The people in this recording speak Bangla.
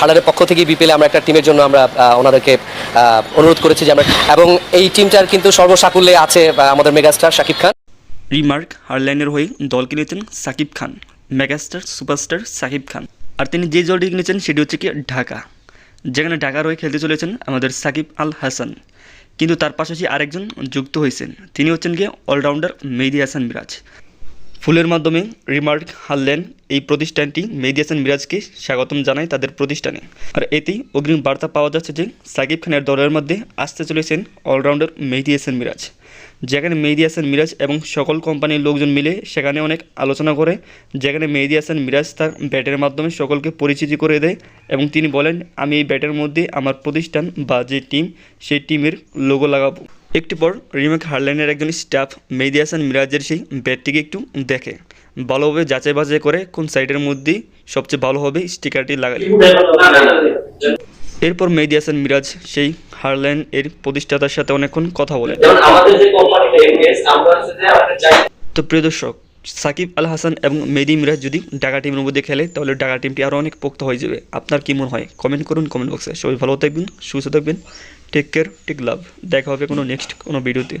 হার্ডারের পক্ষ থেকে বিপিএলে আমরা একটা টিমের জন্য আমরা ওনাদেরকে অনুরোধ করেছি যে আমরা এবং এই টিমটার কিন্তু সর্বসাকুল্যে আছে আমাদের মেগাস্টার শাকিব খান। রিমার্ক হারলাইনের হয়ে দল কিনেছেন সাকিব খান মেগাস্টার সুপারস্টার সাকিব খান। আর তিনি যে দলটি কিনেছেন সেটি হচ্ছে কি ঢাকা। যেখানে ঢাকার হয়ে খেলতে চলেছেন আমাদের সাকিব আল হাসান। কিন্তু তার পাশাপাশি আরেকজন যুক্ত হয়েছেন। তিনি হচ্ছেন গিয়ে অলরাউন্ডার মেহেদি হাসান মিরাজ। ফুলের মাধ্যমে রিমার্ক হারলেন এই প্রতিষ্ঠানটি। মেহেদি হাসান মিরাজকে স্বাগতম জানায় তাদের প্রতিষ্ঠানে। আর এতেই অগ্রিম বার্তা পাওয়া যাচ্ছে যে সাকিব খানের দলের মধ্যে আসতে চলেছেন অলরাউন্ডার মেহেদি হাসান মিরাজ। যেখানে মেহেদি হাসান মিরাজ এবং সকল কোম্পানির লোকজন মিলে সেখানে অনেক আলোচনা করে যেখানে মেহেদি হাসান মিরাজ তার ব্যাটের মাধ্যমে সকলকে পরিচিতি করে দেয় এবং তিনি বলেন আমি এই ব্যাটের মধ্যে আমার প্রতিষ্ঠান বা যে টিম সেই টিমের লোগো লাগাবো। একটু পর রিমেক হারলাইনের একজন স্টাফ মেহেদি হাসান মিরাজের সেই ব্যাটটিকে একটু দেখে। ভালোভাবে যাচাই বাছাই করে কোন সাইডের মধ্যে সবচেয়ে ভালো হবে স্টিকারটি লাগালে। এরপর মেহেদি হাসান মিরাজ সেই হারলাইন এর প্রতিষ্ঠাতার সাথে অনেকক্ষণ কথা বলেন। তো প্রিয় দর্শক সাকিব আল হাসান এবং মেদি মিরাজ যদি ডাকা টিমের মধ্যে খেলে তাহলে ডাকা টিমটি আরও অনেক পোক্ত হয়ে যাবে। আপনার কী মনে হয়? কমেন্ট করুন কমেন্ট বক্সে সবাই ভালো থাকবেন সুস্থ থাকবেন। টেক কেয়ার টেক লাভ দেখা হবে কোনো নেক্সট কোনো ভিডিওতে